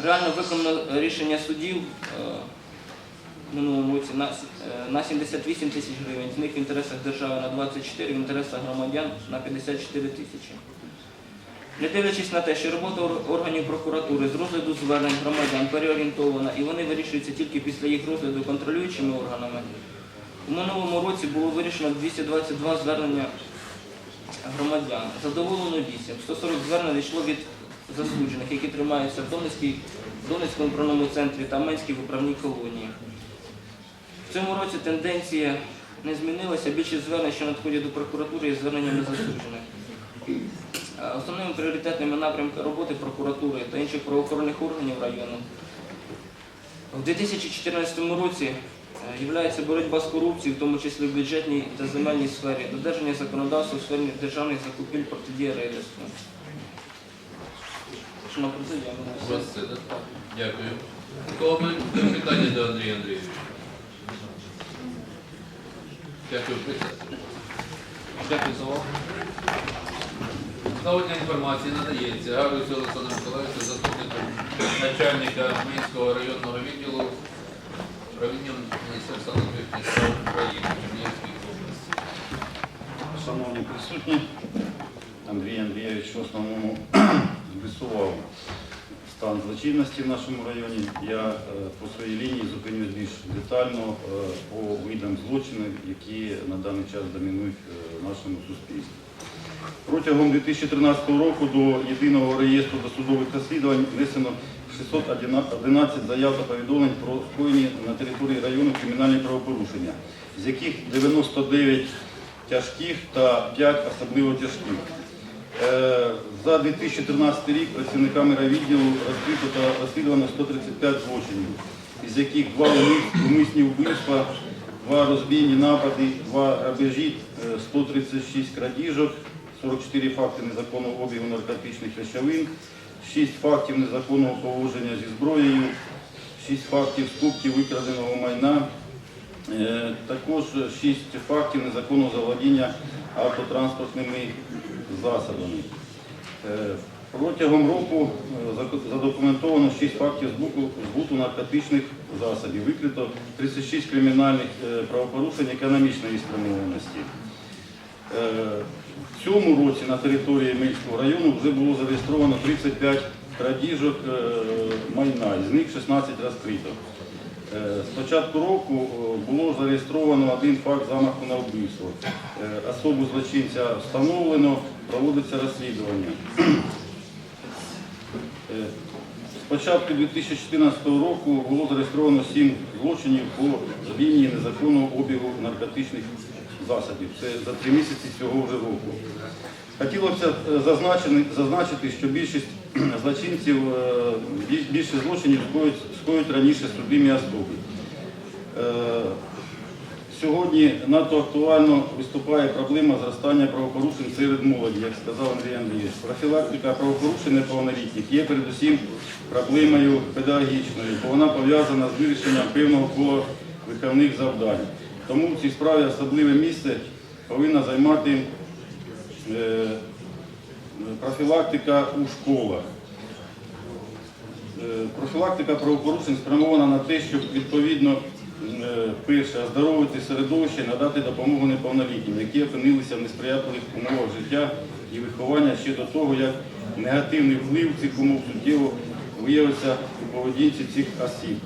Реально виконано рішення судів е, минулому році на, е, на 78 тисяч гривень, з них в інтересах держави на 24, в інтересах громадян на 54 тисячі. Не дивлячись на те, що робота органів прокуратури з розгляду звернень громадян переорієнтована і вони вирішуються тільки після їх розгляду контролюючими органами, у минулому році було вирішено 222 звернення громадян. Задоволено 8. 140 звернень йшло від засуджених, які тримаються в Донецькому управному центрі та Менській виправній колонії. В цьому році тенденція не змінилася. Більшість звернень, що надходять до прокуратури, є зверненнями засуджених. Е, Основними пріоритетними напрямками роботи прокуратури та інших правоохоронних органів району у 2014 році є боротьба з корупцією, в тому числі в бюджетній та земельній сфері, додержання законодавства у сфері державних закупівель протидія рейдерству. Шановна президія, У вас це, так? Дякую. У кого будуть питання до Андрія Андрійовича? Дякую, присядьте. дякую за увагу. Наводня інформації надається Гарусю Олександру Миколаївичу, заступнику начальника Мінського районного відділу управління Міністерства внутрішніх справ України Чернігівської області. Шановні присутні, Андрій Андрійович в основному з'ясував стан злочинності в нашому районі. Я е, по своїй лінії зупинюсь більш детально е, по видам злочинів, які на даний час домінують е, в нашому суспільстві. Протягом 2013 року до єдиного реєстру досудових розслідувань внесено 611 заяв та повідомлень про скоєні на території району кримінальні правопорушення, з яких 99 тяжких та 5 особливо тяжких. Е, За 2013 рік працівниками райвідділу розкрито та розслідувано 135 злочинів, із яких два умис- умисні вбивства, два розбійні напади, два грабежі, е, 136 крадіжок, 44 факти незаконного обігу наркотичних речовин, 6 фактів незаконного поводження зі зброєю, 6 фактів скупки викраденого майна, Е, Також 6 фактів незаконного заволодіння автотранспортними засобами. Е, Протягом року е, задокументовано 6 фактів збуту, наркотичних засобів. Викрито 36 кримінальних е, правопорушень економічної спрямованості. В цьому році на території Мильського району вже було зареєстровано 35 крадіжок майна, із них 16 розкрито. З початку року було зареєстровано один факт замаху на вбивство. Особу злочинця встановлено, проводиться розслідування. Е, З початку 2014 року було зареєстровано 7 злочинів по лінії незаконного обігу наркотичних засобів. Це за три місяці цього вже року. Хотілося е, зазначити, що більшість злочинців, е, біль- більше злочинів скоють, раніше судимі особи. Сьогодні надто актуально виступає проблема зростання правопорушень серед молоді, як сказав Андрій Андрійович. Профілактика правопорушень неповнолітніх є передусім проблемою педагогічною, бо вона пов'язана з вирішенням певного кола виховних завдань. Тому в цій справі особливе місце повинна займати е, профілактика у школах. Е, Профілактика правопорушень спрямована на те, щоб відповідно перше оздоровити середовище, надати допомогу неповнолітнім, які опинилися в несприятливих умовах життя і виховання ще до того, як негативний вплив цих умов суттєво виявився у поведінці цих осіб.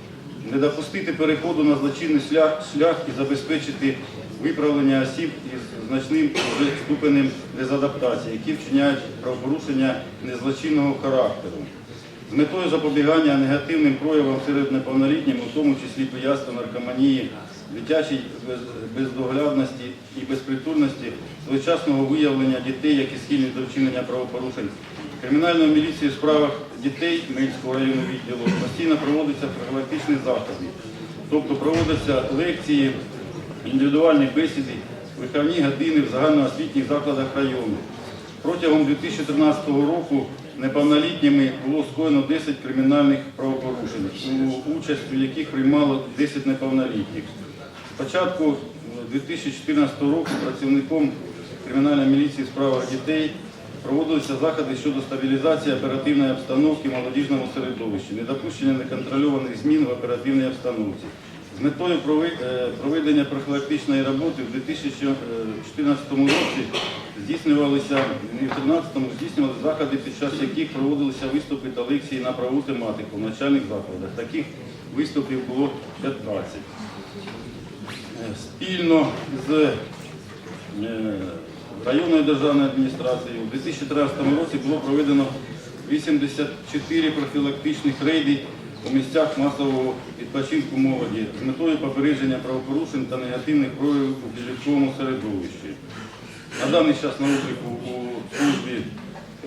Не допустити переходу на злочинний шлях, шлях і забезпечити виправлення осіб із значним вже ступенем дезадаптації, які вчиняють правопорушення незлочинного характеру. З метою запобігання негативним проявам серед неповнолітніх, у тому числі пияцтва, наркоманії, дитячій бездоглядності і безпритульності, своєчасного виявлення дітей, які схильні до вчинення правопорушень. Кримінальною міліцією у справах дітей Мильського районного відділу постійно проводяться профілактичні заходи. Тобто проводяться лекції, індивідуальні бесіди, виховні години в загальноосвітніх закладах району. Протягом 2013 року неповнолітніми було скоєно 10 кримінальних правопорушень, у участь у яких приймало 10 неповнолітніх. З початку е, 2014 року працівником кримінальної міліції в справах дітей проводилися заходи щодо стабілізації оперативної обстановки в молодіжному середовищі, недопущення неконтрольованих змін в оперативній обстановці. З метою е, проведення профілактичної роботи в 2014 році здійснювалися і в 2013 здійснювалися заходи, під час яких проводилися виступи та лекції на правову тематику в навчальних закладах. Таких виступів було 15. Е, Спільно з е, районною державною адміністрацією у 2013 році було проведено 84 профілактичних рейди у місцях масового відпочинку молоді з метою попередження правопорушень та негативних проявів у підлітковому середовищі. На даний час на обліку у службі е,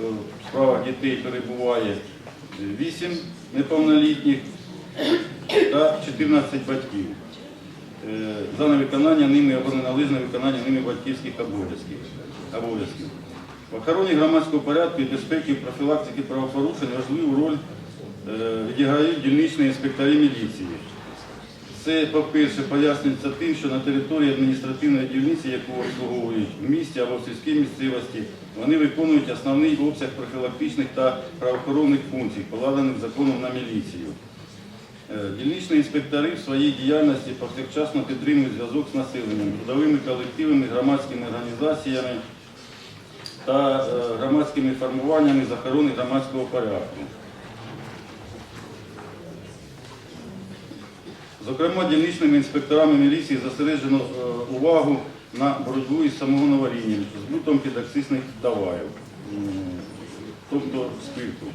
в справах дітей перебуває 8 неповнолітніх та 14 батьків е, за невиконання ними або неналежне виконання ними батьківських обов'язків. В охороні громадського порядку і безпеки профілактики правопорушень важливу роль відіграють дільничні інспектори міліції. Це, по-перше, пояснюється тим, що на території адміністративної дільниці, яку обслуговують в місті або в сільській місцевості, вони виконують основний обсяг профілактичних та правоохоронних функцій, покладених законом на міліцію. Е, Дільничні інспектори в своїй діяльності повсякчасно підтримують зв'язок з населенням, трудовими колективами, громадськими організаціями та е, громадськими формуваннями з охорони громадського порядку. Зокрема, дільничними інспекторами міліції зосереджено е, увагу на боротьбу із самогоноварінням, збутом підакцизних товарів, м, тобто спирту.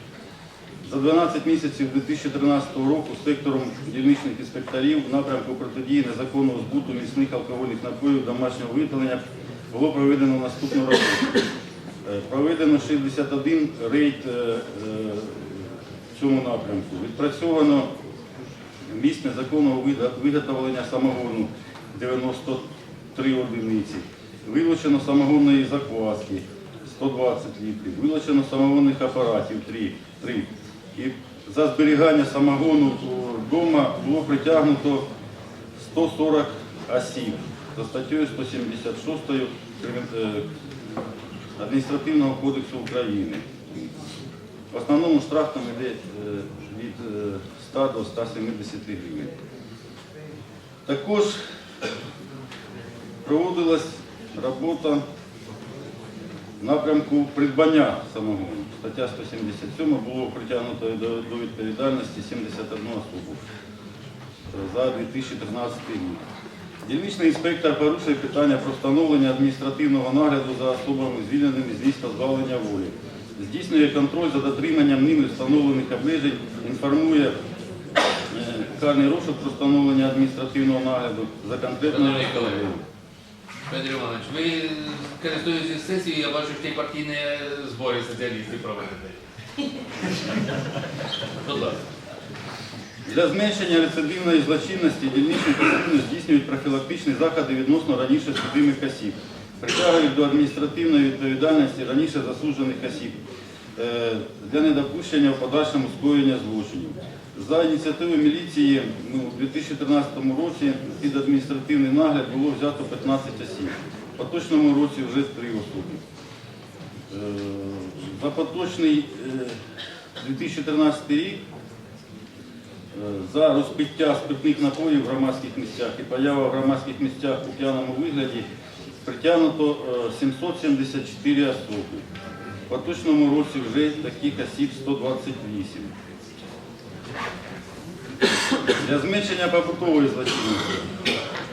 За 12 місяців 2013 року сектором дільничних інспекторів в напрямку протидії незаконного збуту міцних алкогольних напоїв домашнього виготовлення було проведено наступну роботу. Е, Проведено 61 рейд е, в цьому напрямку. Відпрацьовано місць незаконного виготовлення самогону 93 одиниці. Вилучено самогонної закваски 120 літрів, вилучено самогонних апаратів 3. 3. І за зберігання самогону вдома було притягнуто 140 осіб за статтею 176 е, Адміністративного кодексу України. В основному штраф там йде е, від е, 100 до 170 гривень. Також проводилась робота в напрямку придбання самогону. Стаття 177 було притягнуто до, відповідальності 71 особу за 2013 рік. Дільничний інспектор порушує питання про встановлення адміністративного нагляду за особами, звільненими з місць позбавлення волі. Здійснює контроль за дотриманням ними встановлених обмежень, інформує е, карний розшук про встановлення адміністративного нагляду за конкретною особою. Федір Іванович, ви користуєтесь сесією, я бачу, що ті партійні збори соціалістів проведете. Будь ласка. Для зменшення рецидивної злочинності дільничні посадини здійснюють профілактичні заходи відносно раніше судимих осіб, притягують до адміністративної відповідальності раніше засуджених осіб е, для недопущення в подальшому скоєння злочинів. За ініціативою міліції ну, у 2013 році під адміністративний нагляд було взято 15 осіб. В поточному році вже 3 особи. Е, За поточний е, 2013 рік Е, за розпиття спиртних напоїв в громадських місцях і поява в громадських місцях у п'яному вигляді притягнуто е, 774 особи. В поточному році вже таких осіб 128. Для зменшення побутової злочинності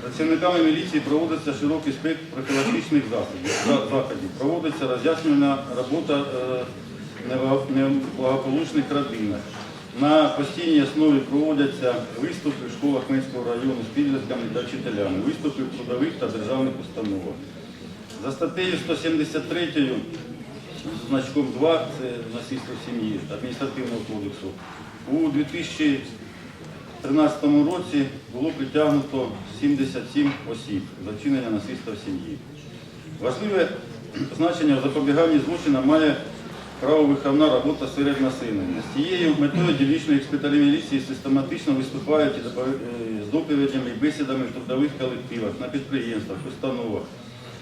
працівниками міліції проводиться широкий спектр профілактичних заходів. Проводиться роз'яснювальна робота е, нева- неблагополучних родинах. На постійній основі проводяться виступи в школах Минського району з підлітками та вчителями, виступи в трудових та державних установах. За статтею 173 з значком 2, це насильство сім'ї адміністративного кодексу, у 2013 році було притягнуто 77 осіб за вчинення насильства в сім'ї. Важливе значення в запобіганні злочина має правовиховна робота серед населення. З цією метою дільничні експертарі міліції систематично виступають е, з доповідями і бесідами в трудових колективах, на підприємствах, установах,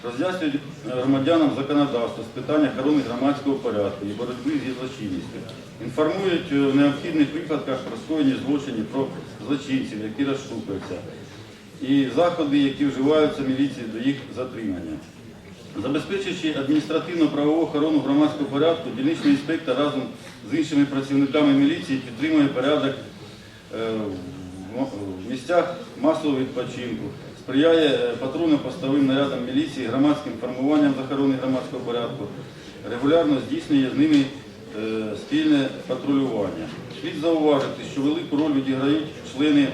роз'яснюють громадянам законодавство з питань охорони громадського порядку і боротьби зі злочинністю, інформують е, в необхідних випадках про скоєні злочинів, про злочинців, які розшукуються, і заходи, які вживаються міліцією до їх затримання. Забезпечуючи адміністративно-правову охорону громадського порядку, дільничний інспектор разом з іншими працівниками міліції підтримує порядок е, в місцях масового відпочинку, сприяє е, патрульно-постовим нарядам міліції, громадським формуванням з охорони громадського порядку, регулярно здійснює з ними е, спільне патрулювання. Слід зауважити, що велику роль відіграють члени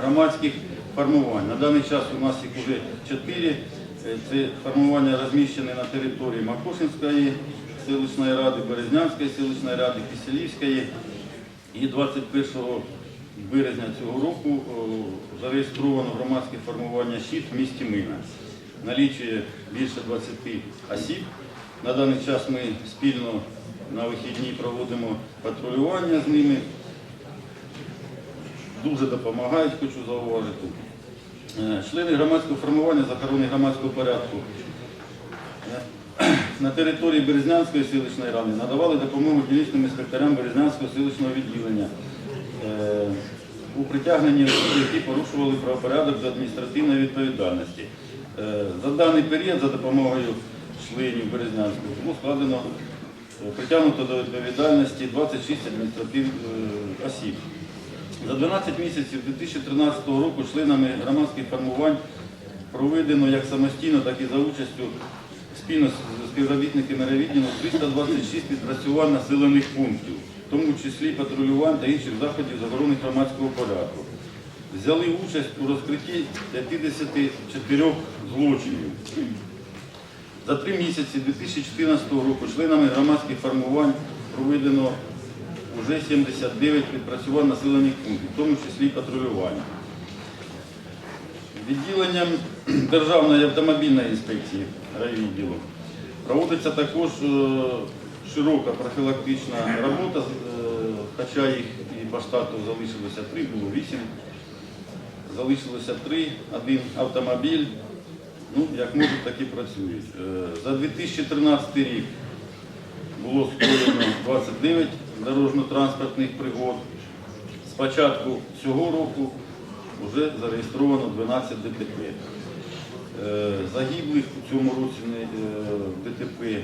громадських формувань. На даний час у нас їх вже чотири. Е, Це формування розміщені на території Макушинської селищної ради, Березнянської селищної ради, Киселівської. І 21 березня цього року зареєстровано громадське формування «Щит» в місті Мина. Налічує більше 20 осіб. На даний час ми спільно на вихідні проводимо патрулювання з ними. Дуже допомагають, хочу зауважити. Е, Члени громадського формування з охорони громадського порядку е, на території Березнянської селищної ради надавали допомогу дільничним інспекторам Березнянського селищного відділення е, у притягненні які порушували правопорядок до адміністративної відповідальності. За даний період за допомогою членів Березнянського було складено притягнуто до відповідальності 26 адміністративних осіб. За 12 місяців 2013 року членами громадських формувань проведено як самостійно, так і за участю спільно з співробітниками райвідділу 326 відпрацювань населених пунктів, в тому числі патрулювань та інших заходів з охорони громадського порядку. Взяли участь у розкритті 54 злочинів. За три місяці 2014 року членами громадських формувань проведено вже 79 відпрацювань населених пунктів, в тому числі патрулювання. Відділенням Державної автомобільної інспекції райвідділу проводиться також е, широка профілактична робота, е, хоча їх і по штату залишилося три, було вісім. Залишилося три, один автомобіль. Ну, як можуть, так і працюють. Е, За 2013 рік було скоєно 29 дорожньо-транспортних пригод. З початку цього року вже зареєстровано 12 ДТП. Е, Загиблих у цьому році е, ДТП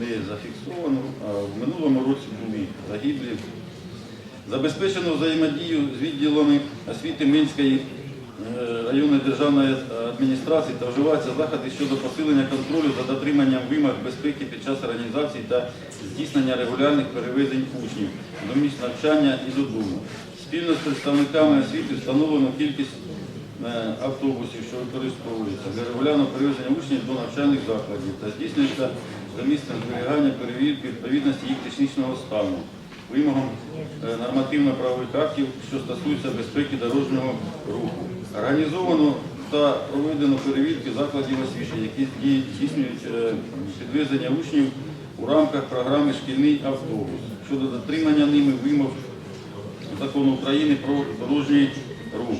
не зафіксовано, а в минулому році були загиблі. Забезпечено взаємодію з відділами освіти Минської е, районної державної адміністрації та вживаються заходи щодо посилення контролю за дотриманням вимог безпеки під час організації та здійснення регулярних перевезень учнів до місць навчання і додому. Спільно з представниками освіти встановлено кількість е, автобусів, що використовуються для регулярного перевезення учнів до навчальних закладів та здійснюється за місцем зберігання перевірки відповідності їх технічного стану вимогам е, нормативно-правових актів, що стосуються безпеки дорожнього руху. Організовано та проведено перевірки закладів освіти, які здійснюють е, підвезення учнів у рамках програми Шкільний автобус щодо дотримання ними вимог закону України про дорожній рух.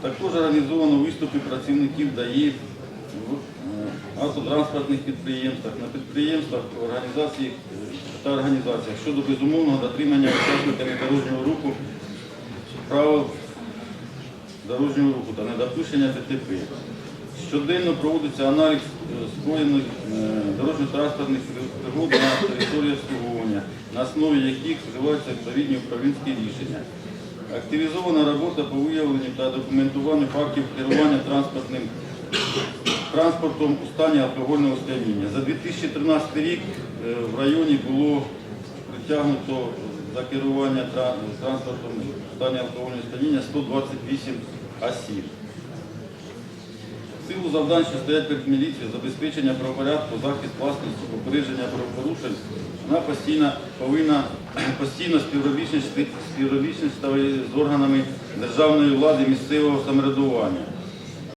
Також організовано виступи працівників ДАІ в е, автотранспортних підприємствах, на підприємствах організації е, та організаціях щодо безумовного дотримання учасниками дорожнього руху правил дорожнього руху та недопущення ДТП. Щоденно проводиться аналіз е, скоєних е, дорожньо-транспортних пригод на території обслуговування, на основі яких вживаються відповідні управлінські рішення. Активізована робота по виявленню та документуванню фактів керування транспортним транспортом у стані алкогольного сп'яніння. За 2013 рік е, в районі було притягнуто за керування транспортом у стані алкогольного сп'яніння 128 осіб. В Силу завдань, що стоять перед міліцією, забезпечення правопорядку, захист власності, попередження правопорушень, вона постійно повинна постійно співробітництво з органами державної влади місцевого самоврядування.